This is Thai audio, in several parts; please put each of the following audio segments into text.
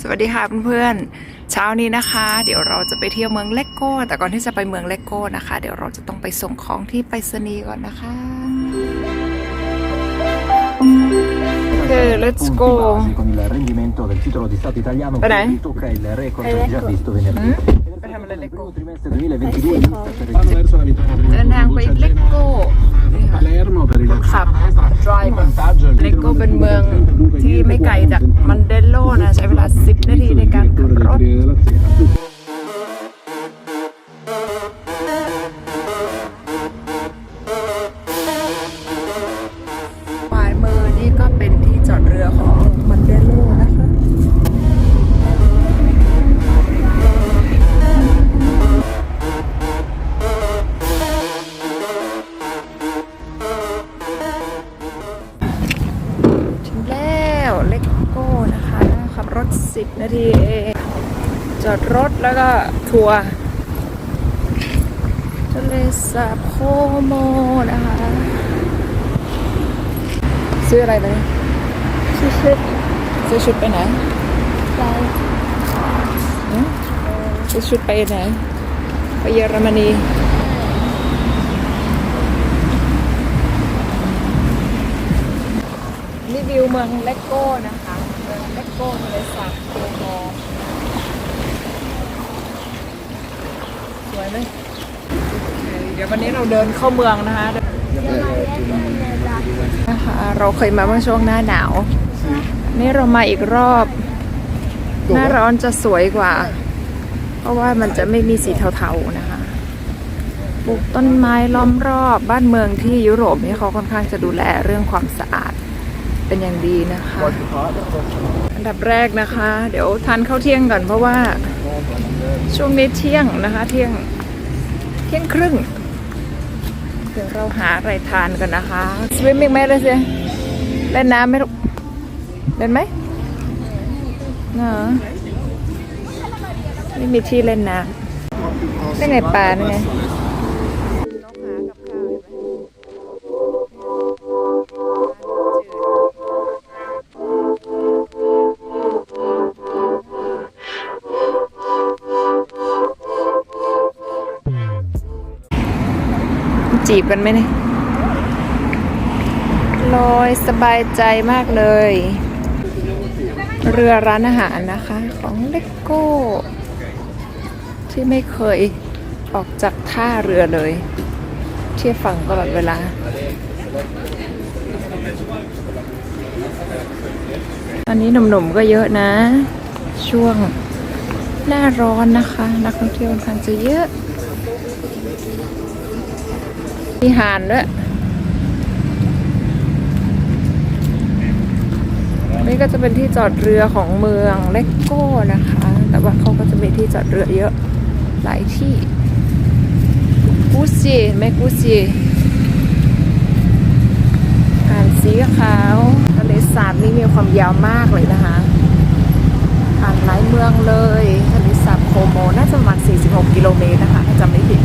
สวัสดีค่ะเพื่อนๆ เช้านี้นะคะ เดี๋ยวเราจะไปเที่ยวเมืองเลโก้ แต่ก่อนที่จะไปเมืองเลโก้นะคะ เดี๋ยวเราจะต้องไปส่งของที่ไปรษณีย์ก่อนนะคะ โอเค let's punti go base con il rendimento del titolo di Stato italiano Beh, dai. che ritocca il record Eh, già ecco. visto venerdì. Mm? E nel Facciamo le nel Lecco. primo trimestre 2022 Eh, sì, l'Istat come. registra- verso la vittoria del เดินทางไปเลโก้นี่ค่ะ Palermo per il ขับ driver เลโก้เป็นเมือง ที่ไม่ไกลจากมันเดนโลนะ ใช้เวลา 10 นาทีในการขับรถ นาทีเองจอดรถแล้วก็ทัวร์ทะเลสาบโคโมนะคะ ซื้ออะไรไปชื่อชุดซื้อชุดไปไหนไปหือซื้อชุดไปไหน ไปเยอรมนีรีวิวเมืองเลโก้นะคะ เมืองเลโก้ทะเลสาบโคโม สวยไหมโอเคเดี๋ยววันนี้เราเดินเข้าเมืองนะคะนะคะเราเคยมาเมื่อช่วงหน้าหนาว นี่เรามาอีกรอบ หน้าร้อนจะสวยกว่า เพราะว่ามันจะไม่มีสีเทาๆนะคะปลูกต้นไม้ล้อมรอบบ้านเมืองที่ยุโรปนี่เขาค่อนข้างจะดูแลเรื่องความสะอาดเป็นอย่างดีนะคะ อันดับแรกนะคะ เดี๋ยวทานข้าวเที่ยงก่อนเพราะว่า ช่วงนี้เที่ยงนะคะ เที่ยงเที่ยงครึ่ง เดี๋ยวเราหาอะไรทานกันนะคะสวิมมิ่งไหมเลยสิเล่นน้ำไหมลูกเล่นไหมเนอะไม่มีที่เล่นน้ำนี่ไงปลานี่ไจีบกันไหมเนี่ยลอยสบายใจมากเลย เรือร้านอาหารนะคะของเลโก้ ที่ไม่เคยออกจากท่าเรือเลย เที่ยวฝั่งตลอดเวลา ตอนนี้หนุ่มๆก็เยอะนะ ช่วงหน้าร้อนนะคะ นักท่องเที่ยวค่อนข้างจะเยอะ มีหานด้วยนี่ก็จะเป็นที่จอดเรือของเมืองเลกโก้นะคะ แต่ว่าเขาก็จะมีที่จอดเรือเยอะหลายที่กูซีแม่กูซีหานสีขาวทะเลสาบนี่มีความยาวมากเลยนะคะ ผ่านหลายเมืองเลยทะเลสาบโคโมน่าจะประมาณ46 กิโลเมตรนะคะถ้าจำไม่ผิด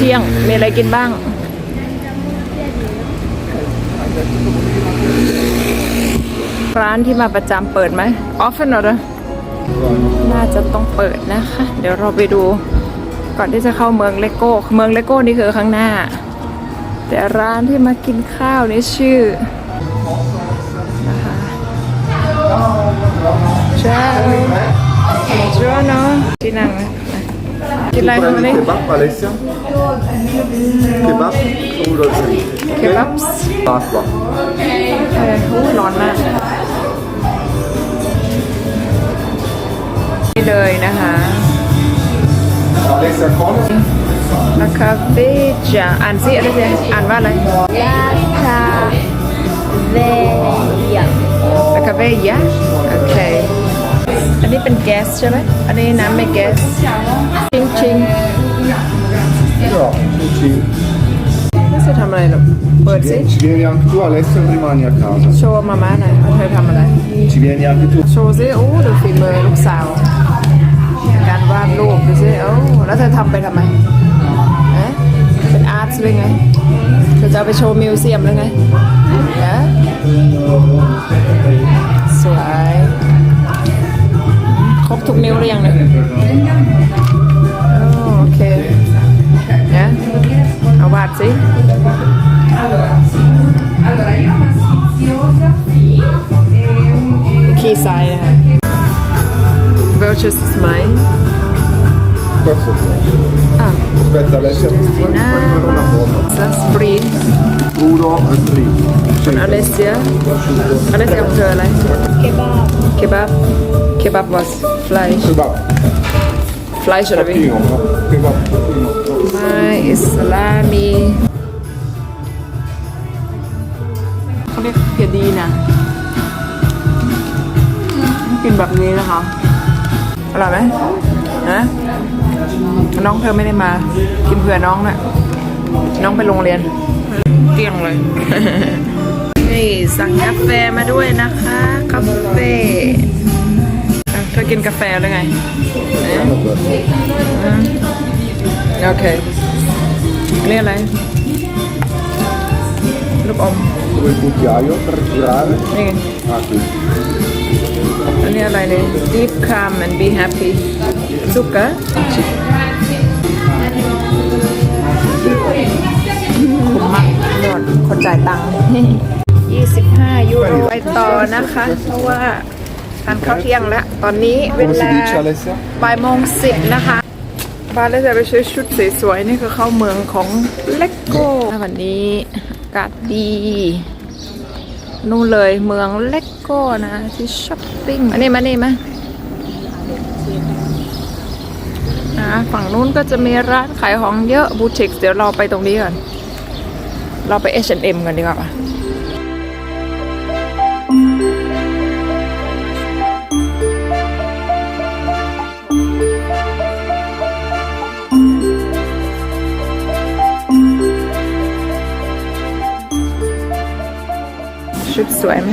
ที่ยง มีอะไรกินบ้าง ร้านที่มาประจำเปิดไหมออฟเฟนเหรอน่าจะต้องเปิดนะคะ เดี๋ยวเราไปดู ก่อนที่จะเข้าเมืองเลโก้ เมืองเลโก้นี่คือข้างหน้า แต่ร้านที่มากินข้าวนี่ชื่อนะคะใช่จ้าเนาะที่นั่ง นะกินอะไรคะวันนี้ Kebab, Alessia? Kebab oder เคบับส์ Pasta. เออโอ้ร้อนมาก นี่เลยนะคะ Alessia con? ลาคาเฟ่จะอ่านสิอะไรสิอ่านว่าอะไรลาคาเวียลาคาเฟ่ยะโอเค อันนี้เป็นแก๊สใช่ไหม อันนี้น้ำไม่แก๊ส ชิงชิง Ja, sì. รู้สึกจะทำอะไรหรอเปิดสิ Ci vieni anche tu Alessia o rimani a casa? โชว์มาม่าหน่อยว่าเธอทำอะไร Ci vieni anche tu? โชว์สิโอ้ดูฝีมือลูกสาว การวาดรูปดูสิโอ้แล้วเธอทำไปทำไมเอ๊ะเป็นอาร์ตหรือไงเธอจะเอาไปโชว์มิวเซียมหรือไงเอ๊ะสวย ครบทุกนิ้วหรือยังเนี่ย เอาวาดสิคีย์ไซน์นะคะ Vouchers is mine Questo Ah, Aspetta Alessia, puoi Ah. prendere una foto. that's free Crudo e fritto. Sì, Alessia Alessia ของเธออะไร Kebab. Kebab Kebab was Fleisch Kebab. Fleisch oder wie Pochino, no? Kebab. Pochino. Mine is salami เขาเรียกเพียดีนะกินแบบนี้นะคะ อร่อยไหมฮะน้องเธอไม่ได้มา กินเผื่อน้องนะ่ะน้องไปโรงเรียน เตี้ยงเลย นี่สั่งกาแฟมาด้วยนะคะ กาแฟอะเธอกินกาแฟหรือไงเอ๊ะอืมโอเค เรียกอะไร ลูกอม Dove il cucchiaio per girare? นี่ไง Ah, qui. อันนี้อะไรเนี่ย deep calm and be happy ซุกกะ คุ้มมากยอดคนจ่ายตังค์ 25 ยูโรไปต่อนะคะ เพราะว่าทานข้าวเที่ยงแล้ว ตอนนี้เว Come si ลา dice Alessia? บ่ายโมงสิบนะคะ บาร์เลยจะไปซื้อชุดสวยๆนี่คือเข้าเมืองของเลกโก้วันนี้อากาศดี นู่นเลยเมืองเลกโก้นะ ที่ช้อปปิ้งอันนี้มานี่มาอ่าฝั่งนู้นก็จะมีร้านขายของเยอะบูติกเดี๋ยวเราไปตรงนี้ก่อน เราไป H&M กันดีกว่า สวยไหม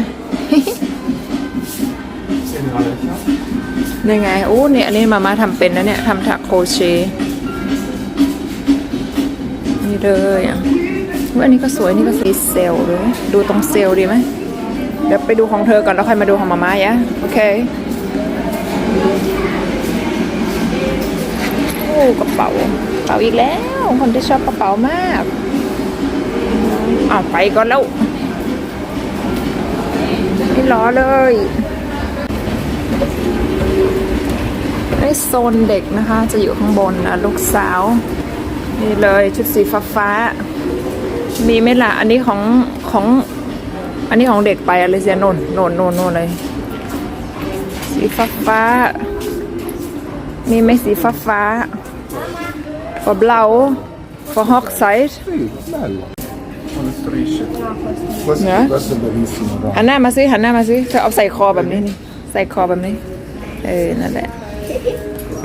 นี่ไงโอ้เนี่ยอันนี้มาม่าทำเป็นนะเนี่ยทำถักโคเชนี่เลยอะอันนี้ก็สวยนี่ก็สวยเซลล์เลยดูตรงเซลล์ดีไหมเดี๋ยวไปดูของเธอก่อนแล้วค่อยมาดูของมาม่ายะโอเคโอ้กระเป๋ากระเป๋าอีกแล้ว คนที่ชอบกระเป๋ามากอ้าวไปก่อนแล้ว ไม่รอเลยไอ้โซนเด็กนะคะ จะอยู่ข้างบนนะลูกสาว นี่เลยชุดสีฟ้าฟ้า มีไหมล่ะ อันนี้ของของ อันนี้ของเด็กไปอะไรเสียโนนนนนนนเลย สีฟ้าฟ้า มีไหมสีฟ้าฟ้าฟอเบ ลาฟอฮอกไซส์ Sì, bello. Con le strisce. Questo, Eh? questo è bellissimo. dai. หันหน้ามาสิหันหน้ามาสิเธอเอาใส่คอแบบนี้นี่ใส่คอแบบนี้ เออนั่นแหละ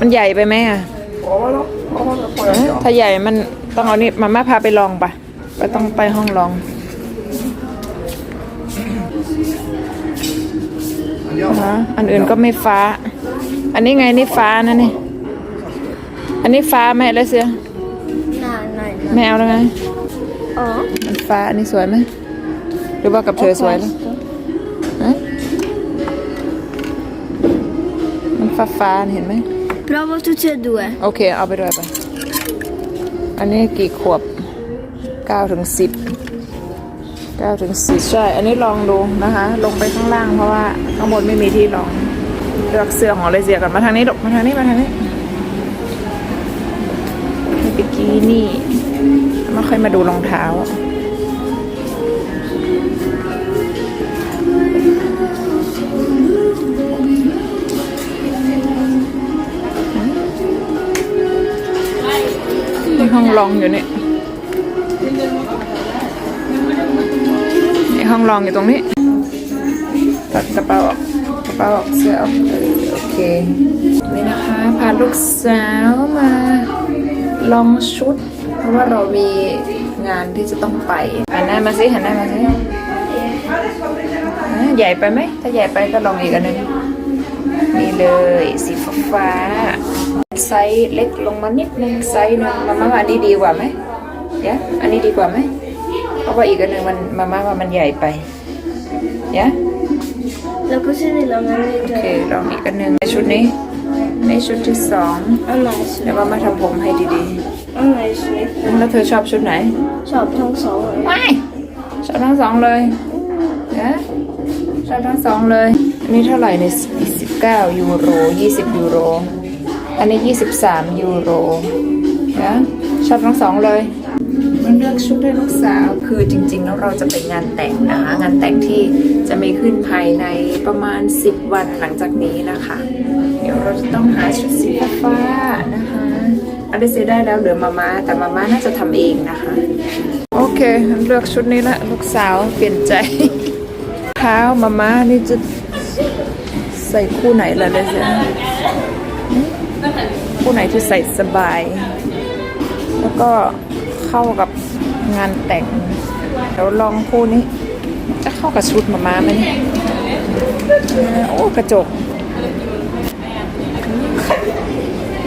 มันใหญ่ไปไหมอะ Provalo, provalo e poi เอ๊ะ andiamo. ถ้าใหญ่มันต้องเอานี่มาม่าพาไปลองปะไปต้องไปห้องลอง Andiamo. นะอันอื่นก็ไม่ฟ้า อันนี้ไงนี่ฟ้านะนี่ อันนี้ฟ้าไหมเลยเสีย No, no, no. ไม่เอาแล้วไง Oh. มันฟ้าอันนี้สวยไหมหรือว่ากับเธอสวยแล้วฮะมันฟ้าฟ้าๆเห็นไหม Provo tutti e due. โอเค เอาไปด้วยไป อันนี้กี่ขวบเก้าถึงสิบเก้าถึงสิบใช่ อันนี้ลองดูนะคะ ลงไปข้างล่างเพราะว่าข้างบนไม่มีที่ลองเลือกเสื้อของเลเซียก่อนมาทางนี้ลูกมาทางนี้มาทางนี้มีบิกินี่แล้ว ค่อยมาดูรองเท้า มีห้องลองอยู่เนี่ยไอห้องลองอยู่ตรงนี้ ตัดกระเป๋าออกกระเป๋าออกเสื้อออกโอเค นี่นะคะ พาลูกสาวมาลองชุด เพราะว่าเรามีงานที่จะต้องไปหันหน้ามาสิหันหน้ามาสิอะใหญ่ไปไหม ถ้าใหญ่ไปก็ลองอีกอันหนึงนี่เลยสีฟ้าฟ้าๆไซส์เล็กลงมานิดนึงไซส์หนึงมาม่าว่าอันนี้ดีกว่าไหมเดี๋ยวอันนี้ดีกว่าไหมเพราะว่าอีกอันหนึ่งมันมาม่าว่ามันใหญ่ไปเดี๋ยวแล้วก็ชื่อเราไม่ได้โอด้วเคยลองอีกอันหนึ่งในชุดนี้ในชุดที่สองอันไหนสวยแล้วก็มาทำผมให้ดี อันไหนสวยๆแล้วเธอชอบชุดไหน ชอบทั้งสองเลยไม่ชอบทั้งสองเลยนะชอบทั้งสองเลย อันนี้เท่าไหร่เนี่ยสิบเก้ายูโรยี่สิบยูโร อันนี้ยี่สิบสามยูโรนะชอบทั้งสองเลยมันเลือกชุดให้ลูกสาวคือจริงๆแล้วเราจะไปงานแต่งนะคะ งานแต่งที่จะมีขึ้นภายในประมาณ 10 วันหลังจากนี้นะคะ เดี๋ยวเราจะต้องหาชุดสีฟ้าๆนะคะ อันนี้ซื้อได้แล้วเหลือมาม่าแต่มาม่าน่าจะทำเองนะคะ โอเคเลือกชุดนี้ละลูกสาวเปลี่ยนใจเท้ามาม่านี่จะใส่คู่ไหนล่ะเลยเสียคู่ไหนที่ใส่สบาย แล้วก็เข้ากับงานแต่งเดี๋ยวลองคู่นี้ จะเข้ากับชุดมาม่าไหมโอ้กระจก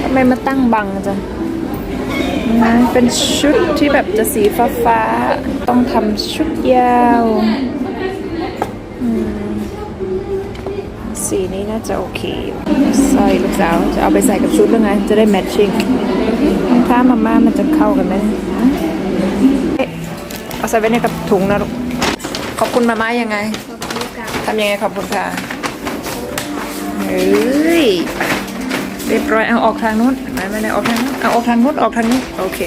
ทำไมมาตั้งบังจัง เป็นชุดที่แบบจะสีฟ้าฟ้าๆต้องทำชุดยาวอืมสีนี้น่าจะโอเคสร้อยลูกสาวจะเอาไปใส่กับชุดหรือไงจะได้แมทชิ่งถ้ามาม่ามันจะเข้ากันไหมเอ๊ะเอาใส่ไว้ในกับถุงนะลูกขอบคุณมาม่ายังไงทำยังไงขอบคุณค่ะเฮ้ย เรียบร้อยเอาออกทางนู้นไม่ไม่ได้ออกทางนู้นเอาออกทางนู้นออกทางนี้โอเค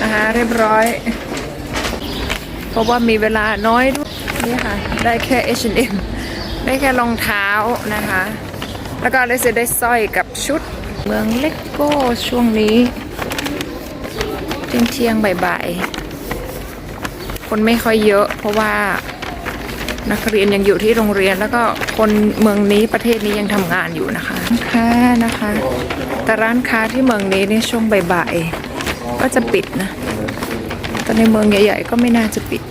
นะคะเรียบร้อย เพราะว่ามีเวลาน้อยด้วยนี่ค่ะ ได้แค่ H&M ได้แค่รองเท้านะคะ แล้วก็เลสได้สร้อยกับชุด เมืองเล็กโก้ช่วงนี้เที่ยงเที่ยงบ่ายๆคนไม่ค่อยเยอะเพราะว่า นักเรียนยังอยู่ที่โรงเรียนแล้วก็คนเมืองนี้ประเทศนี้ยังทำงานอยู่นะคะค่ะนะคะ แต่ร้านค้าที่เมืองนี้ในช่วงบ่ายๆก็จะปิดนะ แต่ในเมืองใหญ่ ๆ ก็ไม่น่าจะปิด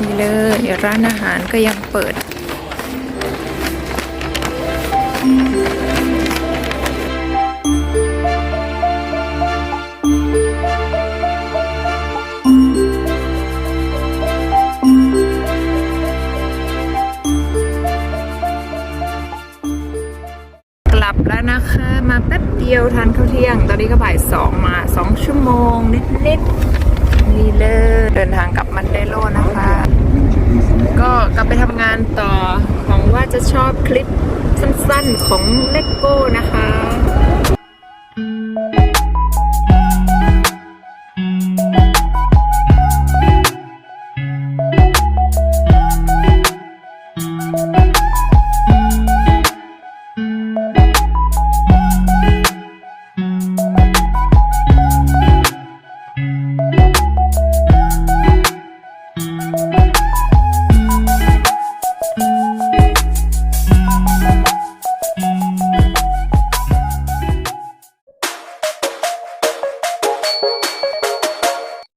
นี่เลยร้านอาหารก็ยังเปิดก แล้วนะคะ มาแป๊บเดียวทานข้าวเที่ยง ตอนนี้ก็บ่ายสองมาสองชั่วโมง นิดๆนี่เลยเดินทางกลับมันเดโลนะคะ ก็กลับไปทำงานต่อของว่าจะชอบคลิปสั้นๆของเลโก้นะคะ